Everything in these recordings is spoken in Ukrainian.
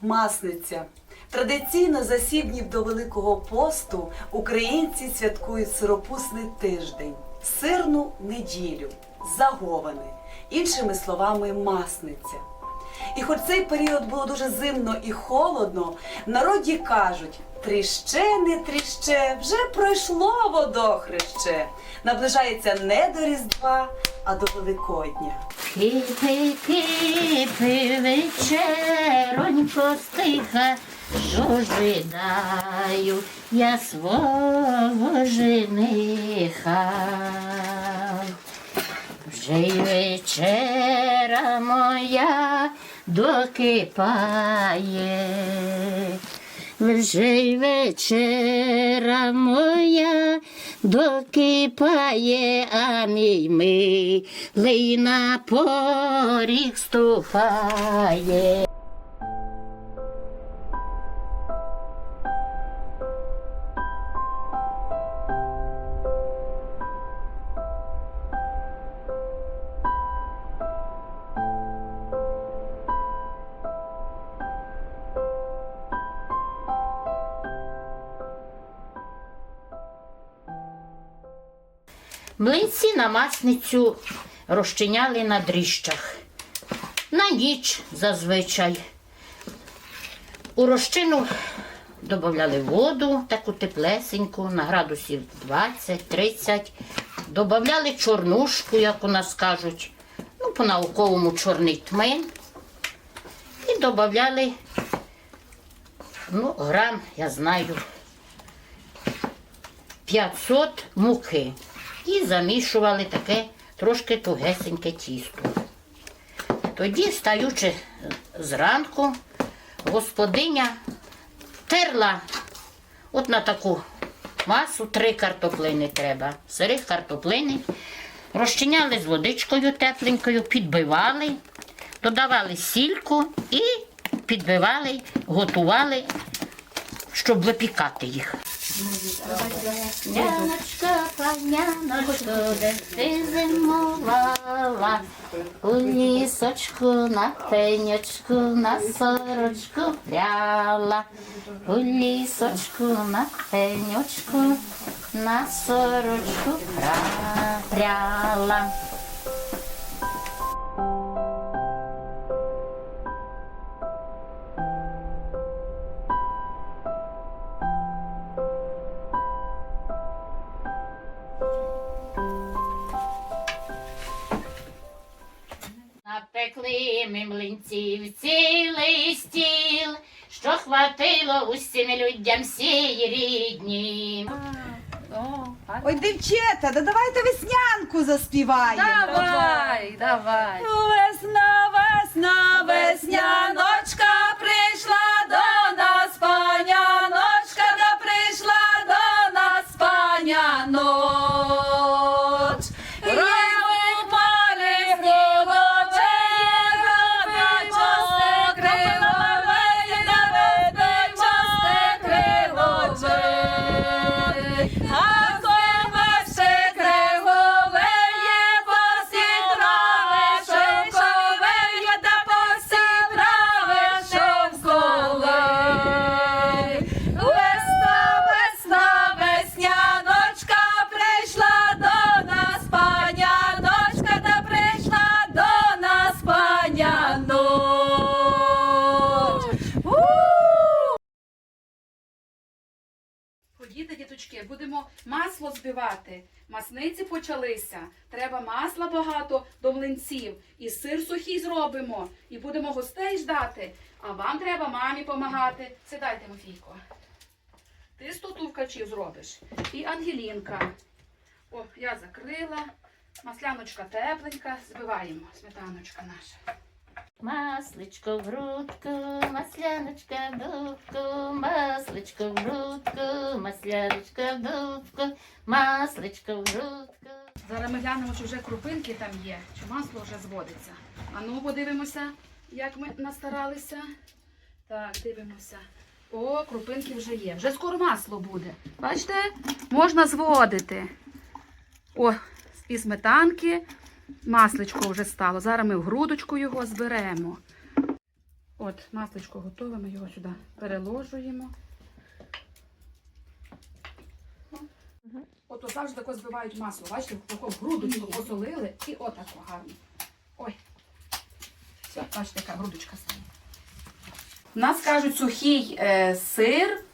Масниця. Традиційно за сім днів до Великого посту українці святкують сиропусний тиждень, сирну неділю, заговани, іншими словами, масниця. І хоч цей період було дуже зимно і холодно, в народі кажуть: тріще, не тріще, вже пройшло водохреще. Наближається не до Різдва, а до Великодня. Кипи, кипи, вечеронько стиха, що я свого жениха. Вже й вечера моя докипає, вже й вечера моя докипає, а мій милий на поріг ступає. Млинці на масницю розчиняли на дріжджах. На ніч зазвичай. У розчину додавали воду, таку теплесеньку, на градусів 20-30. Додавали чорнушку, як у нас кажуть, ну, по-науковому чорний тмин. І додавали, ну, грам, я знаю, 500 муки і замішували таке трошки тугесеньке тісто. Тоді, стаючи зранку, господиня терла от на таку масу три картоплини треба. Сирих картоплини. Розчиняли з водичкою тепленькою, підбивали, додавали сільку і підбивали, готували, щоб випікати їх. Яночка, павняночко, де ти зимувала, у лісочку на пенячку, на сорочку пряла, у лісочку на пенячку, на сорочку пряла. Напекли ми млинців цілий стіл, що хватило усім людям всій рідні. Ой, дівчата, да давайте веснянку заспіваємо. Давай, давай. Ходіте, будемо масло збивати. Масниці почалися. Треба масла багато до млинців. І сир сухий зробимо. І будемо гостей ждати. А вам треба мамі помагати. Сідайте, Мафійко. Ти стоту вкачів зробиш. І Ангелінка. О, я закрила. Масляночка тепленька. Збиваємо. Сметаночка наша. Масличко в грудку, масляночка в дудку, масличко в грудку, масляночка в дудку, масличко в грудку. Зараз ми глянемо, чи вже крупинки там є, чи масло вже зводиться. А ну подивимося, як ми настаралися. Так, дивимося. О, крупинки вже є. Вже скоро масло буде. Бачите? Можна зводити. О, і сметанки. Масличко вже стало. Зараз ми в грудочку його зберемо. От, масличко готове, ми його сюди переложуємо. От завжди тако збивають масло. Бачите, таку грудочку посолили і отако гарно. Ой. Все, бачите, яка грудочка стала. У нас кажуть сухий е, сир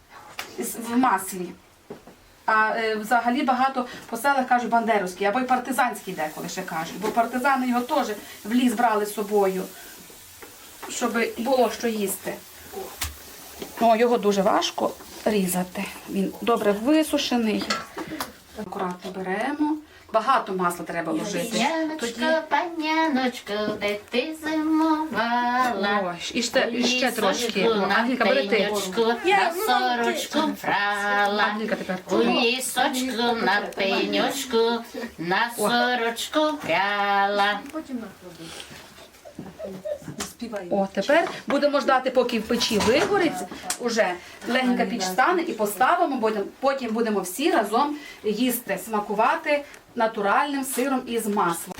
в маслі. А е, взагалі багато по селах кажуть бандеровський або й партизанський деколи ще кажуть, бо партизани його теж в ліс брали з собою, щоб було що їсти. О, його дуже важко різати. Він добре висушений. Акуратно беремо. Багато масла треба ложити. Тоді... Паняночко, де ти зимувала? О, і ще, і ще трошки. Ангелька, бери ти. пеньочку, на сорочку прала. Ангелька тепер. У лісочку на пеньочку, на сорочку пряла. О, тепер будемо ждати, поки в печі вигорить. Уже легенька піч стане і поставимо, потім- будемо всі разом їсти, смакувати натуральним сиром із маслом.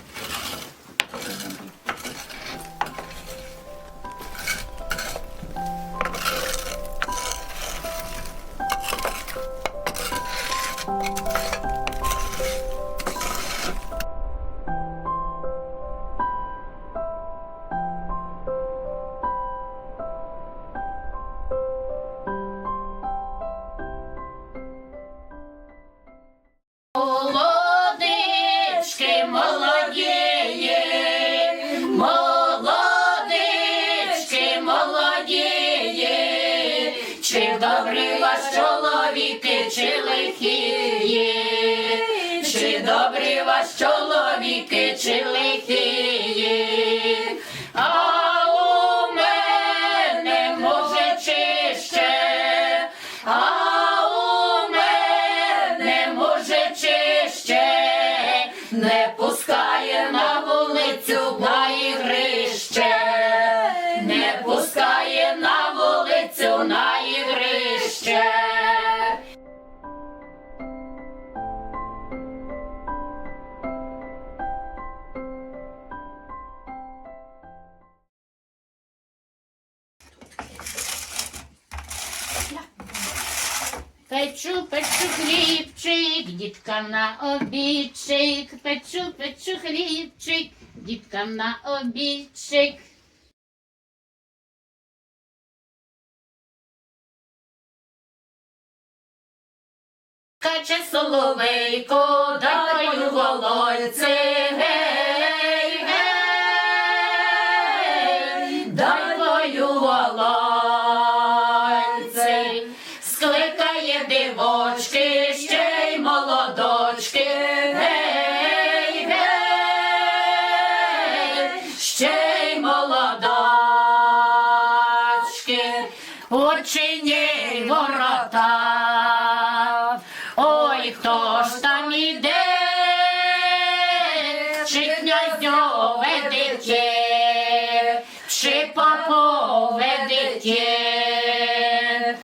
Чи лихі, чи добрі вас чоловіки, чи лихі, Печу, печу хлібчик, діткам на обідчик, печу, печу хлібчик, діткам на обідчик. Каче соловейко, даю волонце, очині ворота. Ой, хто ж там іде,